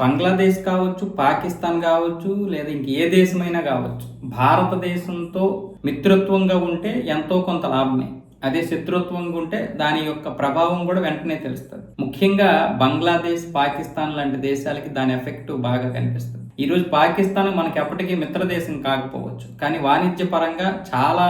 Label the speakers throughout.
Speaker 1: బంగ్లాదేశ్ కావచ్చు పాకిస్తాన్ కావచ్చు లేదా ఇంక ఏ దేశమైనా కావచ్చు భారతదేశంతో మిత్రత్వంగా ఉంటే ఎంతో కొంత లాభమే. అదే శత్రుత్వంగా ఉంటే దాని యొక్క ప్రభావం కూడా వెంటనే తెలుస్తుంది. ముఖ్యంగా బంగ్లాదేశ్ పాకిస్తాన్ లాంటి దేశాలకి దాని ఎఫెక్ట్ బాగా కనిపిస్తుంది. ఈరోజు పాకిస్తాన్ మనకి ఎప్పటికీ మిత్రదేశం కాకపోవచ్చు. కానీ వాణిజ్య పరంగా చాలా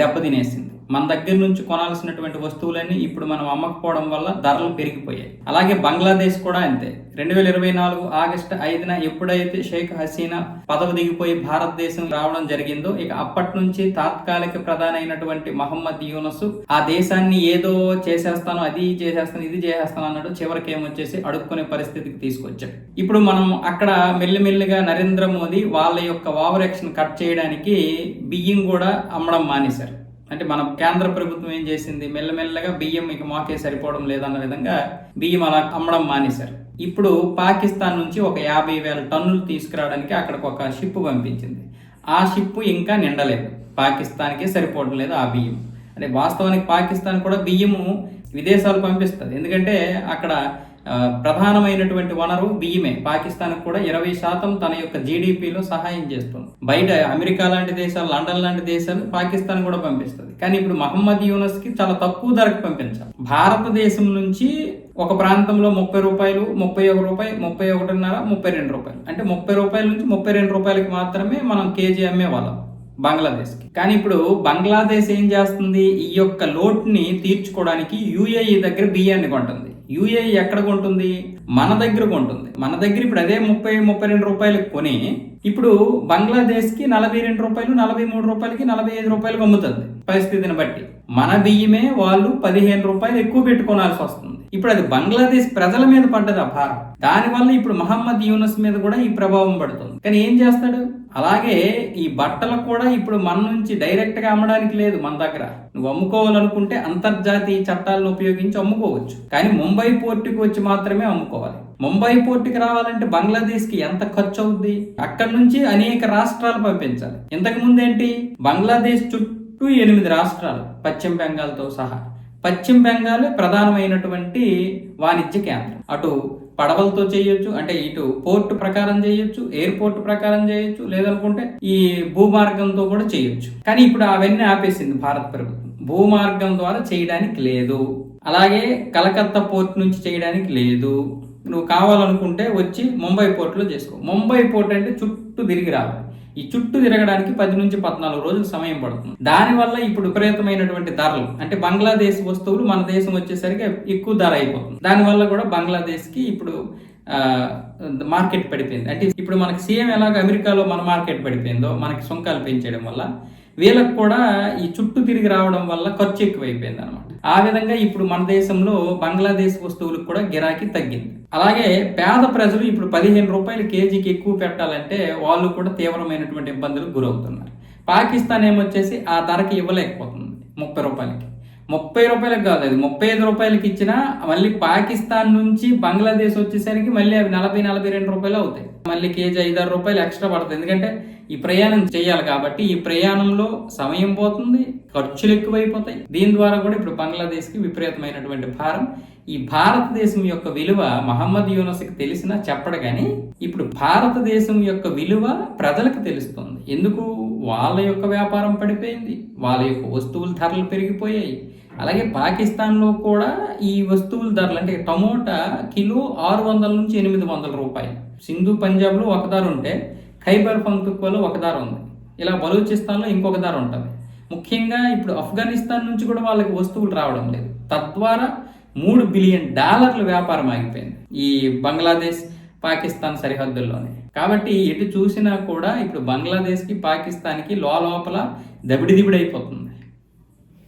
Speaker 1: దెబ్బతినేసింది. మన దగ్గర నుంచి కొనాల్సినటువంటి వస్తువులన్నీ ఇప్పుడు మనం అమ్మకపోవడం వల్ల ధరలు పెరిగిపోయాయి. అలాగే బంగ్లాదేశ్ కూడా అంతే. రెండు వేల ఇరవై నాలుగు ఆగస్టు ఐదున ఎప్పుడైతే షేక్ హసీనా పదవి దిగిపోయి భారతదేశం రావడం జరిగిందో ఇక అప్పటి నుంచి తాత్కాలిక ప్రధాన అయినటువంటి మహమ్మద్ యూనస్ ఆ దేశాన్ని ఏదో చేసేస్తాను అది చేసేస్తాను ఇది చేసేస్తాను అన్నాడు. చివరికి ఏమొచ్చేసి అడుక్కునే పరిస్థితికి తీసుకొచ్చాడు. ఇప్పుడు మనం అక్కడ మెల్లిమెల్లిగా నరేంద్ర మోదీ వాళ్ళ యొక్క ఓవర్ యాక్షన్ కట్ చేయడానికి బియ్యం కూడా అమ్మడం మానేశారు. అంటే మన కేంద్ర ప్రభుత్వం ఏం చేసింది? మెల్లమెల్లగా బియ్యం ఇక మాకే సరిపోవడం లేదన్న విధంగా బియ్యం అలా అమ్మడం మానేశారు. ఇప్పుడు పాకిస్తాన్ నుంచి ఒక యాభై వేల టన్నులు తీసుకురావడానికి అక్కడికి ఒక షిప్ పంపించింది. ఆ షిప్ ఇంకా నిండలేదు. పాకిస్తాన్కే సరిపోవడం లేదు ఆ బియ్యం. అంటే వాస్తవానికి పాకిస్తాన్ కూడా బియ్యము విదేశాలు పంపిస్తుంది. ఎందుకంటే అక్కడ ప్రధానమైనటువంటి వనరు బియ్యమే. పాకిస్తాన్ కూడా ఇరవై శాతం తన యొక్క జీడిపిలో సహాయం చేస్తుంది. బయట అమెరికా లాంటి దేశాలు లండన్ లాంటి దేశాలు పాకిస్తాన్ కూడా పంపిస్తుంది. కానీ ఇప్పుడు మహమ్మద్ యూనస్కి చాలా తక్కువ ధరకు పంపించాలి. భారతదేశం నుంచి ఒక ప్రాంతంలో ముప్పై రూపాయలు ముప్పై ఒక రూపాయి ముప్పై ఒకటిన్నర ముప్పై రెండు రూపాయలు. అంటే ముప్పై రూపాయల నుంచి ముప్పై రెండు రూపాయలకి మాత్రమే మనం కేజీ అమ్మేవాళ్ళం బంగ్లాదేశ్కి. కానీ ఇప్పుడు బంగ్లాదేశ్ ఏం చేస్తుంది? ఈ యొక్క లోటుని తీర్చుకోవడానికి యుఏఈ దగ్గర బియ్యాన్ని కొంటుంది. యుఏఈ ఎక్కడ కొంటుంది? మన దగ్గర కొంటుంది. మన దగ్గర ఇప్పుడు అదే ముప్పై ముప్పై రెండు రూపాయలు కొని ఇప్పుడు బంగ్లాదేశ్కి నలభై రెండు రూపాయలు నలభై మూడు రూపాయలకి నలభై ఐదు రూపాయలకు అమ్ముతుంది పరిస్థితిని బట్టి. మన బియ్యమే వాళ్ళు పదిహేను రూపాయలు ఎక్కువ పెట్టుకోవాల్సి వస్తుంది. ఇప్పుడు అది బంగ్లాదేశ్ ప్రజల మీద పడ్డది ఆ భారం. దానివల్ల ఇప్పుడు మహమ్మద్ యూనస్ మీద కూడా ఈ ప్రభావం పడుతుంది. కానీ ఏం చేస్తాడు? అలాగే ఈ బట్టలు కూడా ఇప్పుడు మన నుంచి డైరెక్ట్గా అమ్మడానికి లేదు మన దగ్గర. నువ్వు అమ్ముకోవాలనుకుంటే అంతర్జాతీయ చట్టాలను ఉపయోగించి అమ్ముకోవచ్చు. కానీ ముంబై పోర్టుకి వచ్చి మాత్రమే అమ్ముకోవాలి. ముంబై పోర్టుకి రావాలంటే బంగ్లాదేశ్కి ఎంత ఖర్చు అవుద్ది? అక్కడి నుంచి అనేక రాష్ట్రాలు పంపించాలి. ఇంతకు ముందేంటి? బంగ్లాదేశ్ చుట్టూ ఎనిమిది రాష్ట్రాలు పశ్చిమ బెంగాల్తో సహా. పశ్చిమ బెంగాల్ ప్రధానమైనటువంటి వాణిజ్య కేంద్రం. అటు పడవలతో చేయొచ్చు అంటే ఇటు పోర్టు ప్రకారం చేయొచ్చు ఎయిర్పోర్ట్ ప్రకారం చేయొచ్చు లేదనుకుంటే ఈ భూమార్గంతో కూడా చేయొచ్చు. కానీ ఇప్పుడు అవన్నీ ఆపేసింది భారత ప్రభుత్వం. భూమార్గం ద్వారా చేయడానికి లేదు. అలాగే కలకత్తా పోర్ట్ నుంచి చేయడానికి లేదు. నువ్వు కావాలనుకుంటే వచ్చి ముంబై పోర్టులో చేసుకో. ముంబై పోర్ట్ అంటే చుట్టూ తిరిగి రావాలి. ఈ చుట్టూ తిరగడానికి పది నుంచి పద్నాలుగు రోజులు సమయం పడుతుంది. దానివల్ల ఇప్పుడు విపరీతమైనటువంటి ధరలు అంటే బంగ్లాదేశ్ వస్తువులు మన దేశం వచ్చేసరికి ఎక్కువ ధర అయిపోతుంది. దానివల్ల కూడా బంగ్లాదేశ్కి ఇప్పుడు మార్కెట్ పడిపోయింది. అంటే ఇప్పుడు మనకి సీఎం ఎలాగ అమెరికాలో మన మార్కెట్ పడిపోయిందో మనకి సుంకాలు పెంచేయడం వల్ల వీళ్ళకి కూడా ఈ చుట్టూ తిరిగి రావడం వల్ల ఖర్చు ఎక్కువైపోయింది అనమాట ఆ విధంగా ఇప్పుడు మన దేశంలో బంగ్లాదేశ్ వస్తువులకు కూడా గిరాకీ తగ్గింది. అలాగే పేద ప్రజలు ఇప్పుడు పదిహేను రూపాయలు కేజీకి ఎక్కువ పెట్టాలంటే వాళ్ళు కూడా తీవ్రమైనటువంటి ఇబ్బందులకు గురవుతున్నారు. పాకిస్తాన్ ఏమొచ్చేసి ఆ ధరకి ఇవ్వలేకపోతుంది ముప్పై రూపాయలకి. ముప్పై రూపాయలకు కాదు అది ముప్పై ఐదు రూపాయలకి ఇచ్చినా మళ్ళీ పాకిస్తాన్ నుంచి బంగ్లాదేశ్ వచ్చేసరికి మళ్ళీ అవి నలభై నలభై రెండు రూపాయలు అవుతాయి. మళ్ళీ కేజీ ఐదారు రూపాయలు ఎక్స్ట్రా పడుతుంది ఎందుకంటే ఈ ప్రయాణం చేయాలి కాబట్టి ఈ ప్రయాణంలో సమయం పోతుంది ఖర్చులు ఎక్కువైపోతాయి. దీని ద్వారా కూడా ఇప్పుడు బంగ్లాదేశ్కి విపరీతమైనటువంటి భారం. ఈ భారతదేశం యొక్క విలువ మహమ్మద్ యూనస్కి తెలిసినా చెప్పడు కానీ ఇప్పుడు భారతదేశం యొక్క విలువ ప్రజలకు తెలుస్తుంది. ఎందుకు? వాళ్ళ యొక్క వ్యాపారం పడిపోయింది. వాళ్ళ యొక్క వస్తువుల ధరలు పెరిగిపోయాయి. అలాగే పాకిస్తాన్లో కూడా ఈ వస్తువుల ధరలు అంటే టమోటా కిలో ఆరు వందల నుంచి ఎనిమిది వందల రూపాయలు. సింధు పంజాబ్లో ఒక ధర ఉంటే ఖైబర్ పంక్తుక్వలో ఒక ధర ఉంది. ఇలా బలూచిస్తాన్లో ఇంకొక ధర ఉంటుంది. ముఖ్యంగా ఇప్పుడు ఆఫ్ఘనిస్తాన్ నుంచి కూడా వాళ్ళకి వస్తువులు రావడం లేదు. తద్వారా మూడు బిలియన్ డాలర్ల వ్యాపారం ఆగిపోయింది. ఈ బంగ్లాదేశ్ పాకిస్తాన్ సరిహద్దుల్లోనే. కాబట్టి ఎటు చూసినా కూడా ఇప్పుడు బంగ్లాదేశ్కి పాకిస్తాన్కి లోపల దబిడి దిబిడి అయిపోతుంది